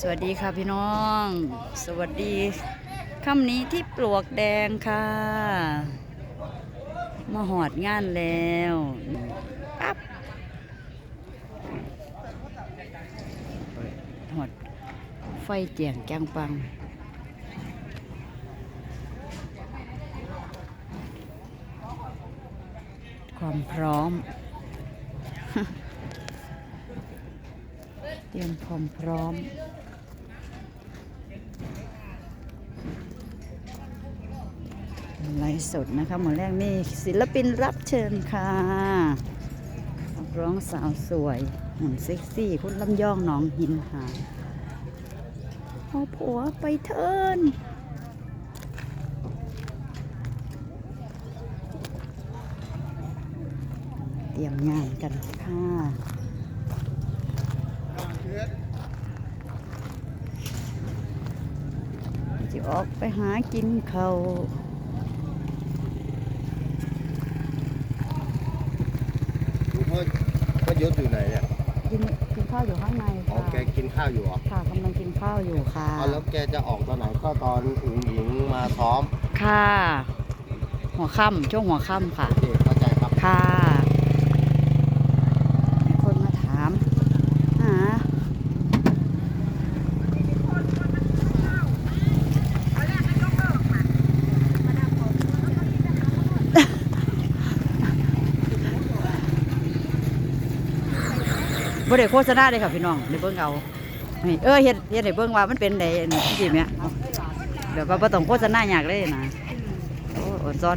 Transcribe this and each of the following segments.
สวัสดีค่ะพี่น้อง สวัสดีค่ำนี้ที่ปลวกแดงค่ะ มาหอดงานแล้วปั๊บหอดไฟเจียงแกงปัง ความพร้อม เตรียมความพร้อม ไลฟ์สดนะคะหมอแรกนี่ศิลปินรับเชิญค่ะร้องสาวสวยหุ่นเซ็กซี่ คุณลำย่องน้องหินหาเอาผัวไปเทินเตรียมงานกันค่ะจะออกไปหากินเขา วพ่อพ่อยศอยู่ไหนเนี่ยกินกินข้าวอยู่ข้างในอ๋อค่ะแกกินข้าวอยู่เหรอค่ะกำลังกินข้าวอยู่ค่ะอ๋อแล้วแกจะออกตอนไหนก็ตอนอุ๋งหญิงมาซ้อมค่ะ หัวค่ำช่วงหัวค่ำค่ะ โอเคเข้าใจครับ ค่ะมีคนมาถามหา บ่ได้โฆษณาเลยค่ะพี่น้องในเบิ่งเอานี่เออเฮ็ดเฮ็ดให้เบิ่งว่ามันเป็นไดอันนี้สิแม่เอาเดี๋ยวว่าบ่ต้องโฆษณาหยากเลยนะโอ้อ่อนซ้อน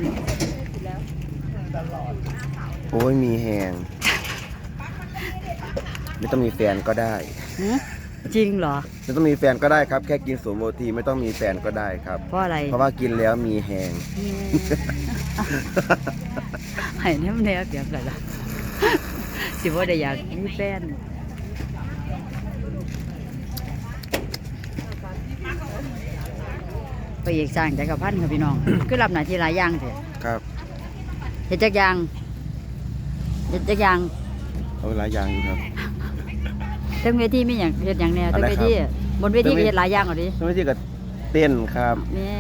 โอ้ยมีแหงไม่ต้องมีแฟนก็ได้หึจริงเหรอไม่ต้องมีแฟนก็ได้ครับแค่กินสมโมทีไม่ต้องมีแฟนก็ได้ครับ เพราะอะไร เพราะว่ากินแล้วมีแหงให้แนมแนวเกี่ยวกันละ สิว่าได้อยากมีแฟนไปเอกสร้างจักรพันธ์ค่ะพี่น้อง คือรับหน้าที่หลายอย่างเถอะครับเฮ็ดจักอย่างเฮ็ดจักอย่างเอาหลายอย่างอยู่ครับเทั้งเวทีมีอย่างเฮ็ดอย่างแนวอะทั้งไรเวครับทีบนเวทีเทั้งเวก็เฮ็ดหลายอย่างเอาดิไม่ใช่กับเต้นครับแหม่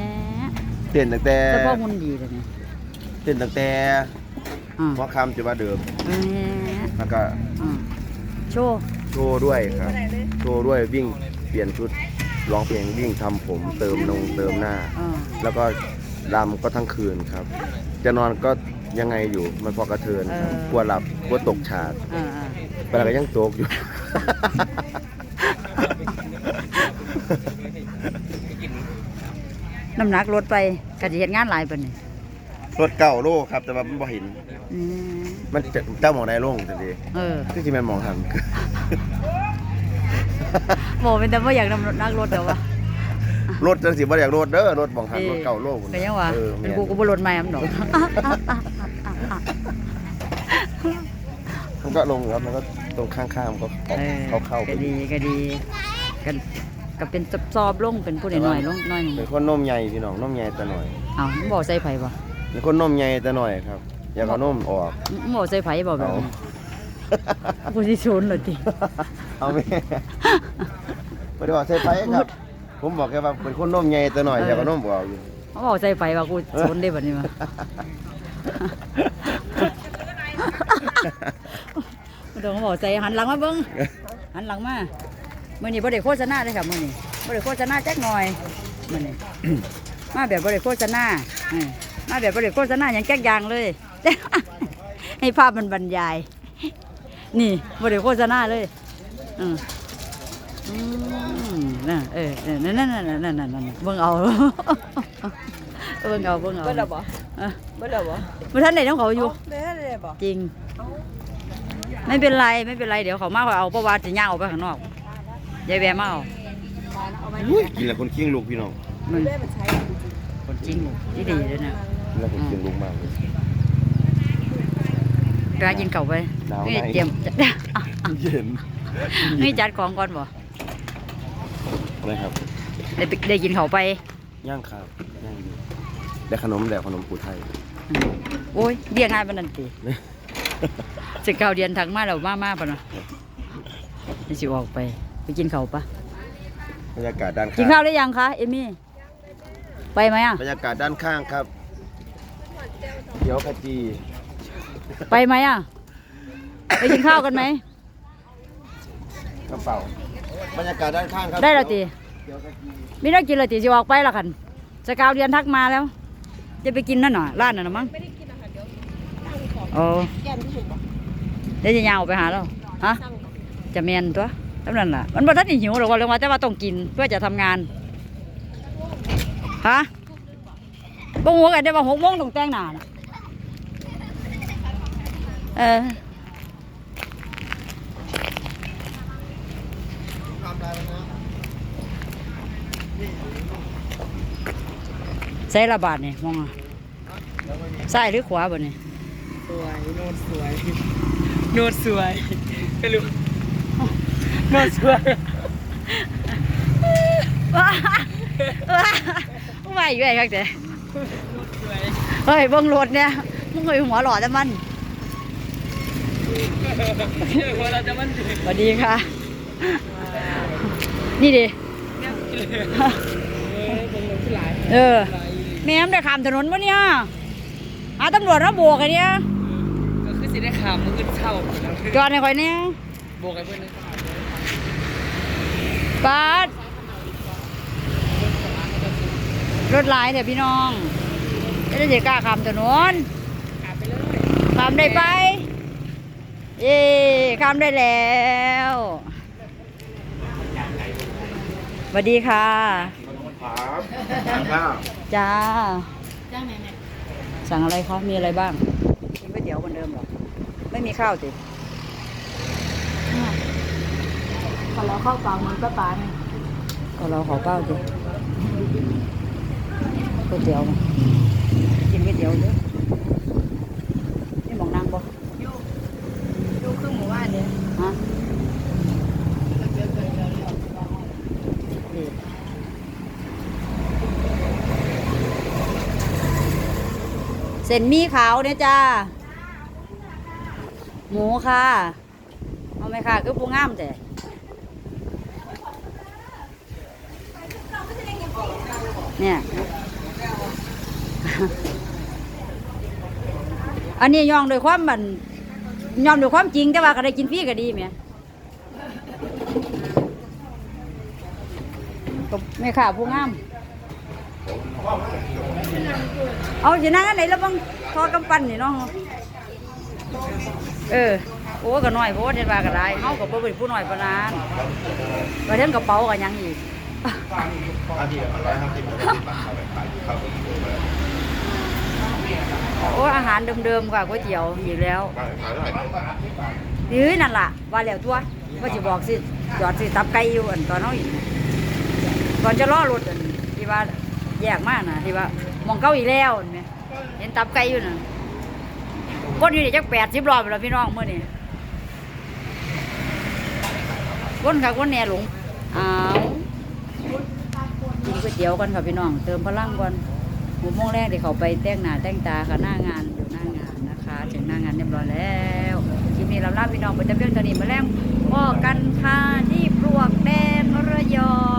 เต้นตั้งแต่แต่พ่อหุ่นดีเลยนี่เต้นตั้งแต่อ่าหัวคำจะมาเดิม แหม่แล้วก็อ่าโชว์โชว์ด้วยครับ โชว์ด้วยวิ่งเปลี่ยนชุดร้องเพลงวิ่งทำผมเติมนงเติมหน้า อ่าแล้วก็รำก็ทั้งคืนครับ จะนอนก็ยังไงอยู่มันพอกระเทือนครับกลัวหลับกลัวตกฉากอ่าอ่าเวลาก็ยังตกอยู่ น้ำหนักลดไปก็จะเฮ็ดงานหลายปานนี้ รถเก่าโลครับ แต่ว่ามันบ่เห็น อืมมันจะเจ้ามองได้ลงทันทีเออคือที่มันมองหัน โมเป็นแต่ว่าอยากนำนักรถเดี๋ยววะรถจังสิบ่อยากรถเด้อรถมองหันเออรถเก่าโลกก็ยังวะเออเป็แม่นนกูกูบ่รถใหม่อำดอกมันก็ลงครับมันก็ตรงข้างๆมันก็เออเข้าเข้าๆไปก็ดีก็ดีกันก็เป็นซอบๆลงเป็นผู้น้อยๆลงน้อยหนึงเป็นคนนมใหญ่พี่น้องนมใหญ่แต่หน่อยเอ้ามึงบอกใส่ไผบ่ เป็นคนนมใหญ่แต่หน่อยครับ อยากเอานมออกมึงบอกใส่ไผบ่แบบเอานี้กูสิชนเลยติเอาแม่ไม่ได้บอกใช่ไปครับ ผมบอกแค่ว่าเป็นคนนมใหญ่แต่หน่อยเอออยากเอานมออกอยู่เขาบอกใส่ไผว่ากูชนได้บัดนี้มาบ่ต้องบอกใส่หันหลังมาเบิ่งหันหลังมามื่อนี้บ่ได้โฆษณาเลยค่ะมื่อนี้บ่ได้โฆษณาจักหน่อยมื่อนี้ มาแบบบ่ได้โฆษณาเออ มาแบบบ่ได้โฆษณาอย่างแก๊กอย่างเลย ให้ภาพมันบรรยาย นี่บ่ได้โฆษณาเลยอืมอืมน่ะเออเออนั่นนั่นนั่นนั่นนั่นนั่นเบิ่งเอาเบิ่งเอาเบิ่งเอาเบิดแล้วบ่เออเบิดแล้วบ่บ่ทันได้น้องเขาอยู่เบิดแล้วบ่จริง ไม่เป็นไรไม่เป็นไรเดี๋ยวเขามาเขาเอาเพราะว่าจะย่างออกไปข้างนอกยายแวมาเอาอุ้ยกินแล้วคนเคียงลูกพี่น้องมึงเบิดมันใช้คนจริงที่ดีเลยนะกิน แล้วคนเคียงลูกมากเลยไปหากินเก่าไปหนาวนี่ในเตรียมจะเย็นนี่จัดของก่อนบ่อะไรครับได้ไปได้กินเขาวไปย่างครับย่างอยู่ได้ขนมแล้วขนมปูไทยอืมโอ้ยเรียกง่ายปานนันติสิเก่าเดียนทักมาแล้วมามาปะเนาะนี่สิออกไป ไปกินเขาวปะบรรยากาศด้านกินข้างข้าวหรือยังคะเอมี่ไปไหมอะบรรยากาศด้านข้างครับเขียวขจีไปไหมอะ ไปกินข้าวกันไหม กระเป๋าบรรยากาศด้านข้างครับได้แล้วตีเขียวขจีมีได้กินเลยตีจะออกไปละกันสกาวเรียนทักมาแล้ว จะไปกินนั่นหน่อยร้านนั่นนะมั้งโอ้เดี๋ยวจะยาวไปหาเราฮะจะเมียนตัวเท่านั้นล่ะ มันบ่ทันได้หิวหรอกว่าเรื่องว่าแต่ว่าต้องกินเพื่อจะทำงานฮะบ่หัวกันได้ว่าหกโมงต้องแต่งหน้าน่ะ เออใส่ระบาดนี่มองอะซ้ายหรือขวาบ่นี่สวย โนดสวย โนดสวยไม่รู้โนดสวยว้าว้าไม่อยู่ไอ้คักแต่สวยเฮ้ยเบิ่งรถเนี่ยมึงเคยหัวหล่อแต่มัน สวัสดีค่ะ นี่ดิเออเป็นเงินที่หลายเออหลายแม่มได้ข้ามถนนปะเนี่ยหาตำรวจมาโบกไอ้เนี่ยก็คือสิได้ขามมันคือเช่าจอดในข่อยเนี่ยโบกไอ้เพื่อนนะปาดรถหลายแต่พี่น้องจะได้เจะกล้าข้ามถนนขามไปเลยข้ามได้ไป เย่ข้ามได้แล้วสวัสดีค่ะครับทานข้าวจ้าสั่งอะไรคะมีอะไรบ้างกินก๋วยเตี๋ยวเหมือนเดิมเหรอไม่มีข้าวสิขอเราข้าวเปล่ามันก็ปลาไงขอเราขอเปล่าสิก๋วยเตี๋ยวมากินก๋วยเตี๋ยวเยอะนี่หมองนางบ่ ดูเครื่องหมู่บ้านเนี่ย ฮะนี่ เส้นมีขาวเนี่ยจ้า หมูค่ะ เอาไหมค่ะคือปูงามแต่เนี่ย อันนี้ย่องโดวยความมันย่องโดวยความจริงแต่ว่าก็ได้กินฟรีก็ดีไหมไม่ค่ะผู้งาม เอาอยู่นั่งอันไหนแล้วบ้างทอกำปั้นนี่เนาะเออโอ้ก็น้อยโพดเฮ็ดว่าก็ได้เฮาก็บ่เป็นผู้น้อยปานนั้นไปเทิงกระเป๋าก็ยังอีกโอ้อาหารเดิมๆค่ะก๋วยเตี๋ยวอีกแล้วยื้อนั่นล่ะ ว่าแล้วตัวว่าสิบอกสิจอดสิตับไก่อยู่อันตอนเฮาอีกตอนจะรอรถอันที่ว่า แยกมากนะที่ว่ามองเก้าอีแล้วเห็นไหมเห็นตับไก่อยู่น่ะคนอยู่นี่จักแปดสิบรอบแล้วพี่น้องเมื่อนี้นค่ะคนแหน่หลงอ้าวกินก๋วยเตี๋ยวกันค่ะพี่น้อง เติมพลังก่อนหกโมงแรกเดี๋ยวเขาไปแต่งหน้าแต่งตาค่ะหน้างานอยู่หน้างานนะคะ ถึงหน้างานเรียบร้อยแล้วคลิปนี้เราลาพี่น้องไปแต่เพียงเท่านี้มาแล้วพอกันค่ะที่ปลวกแดนระยอง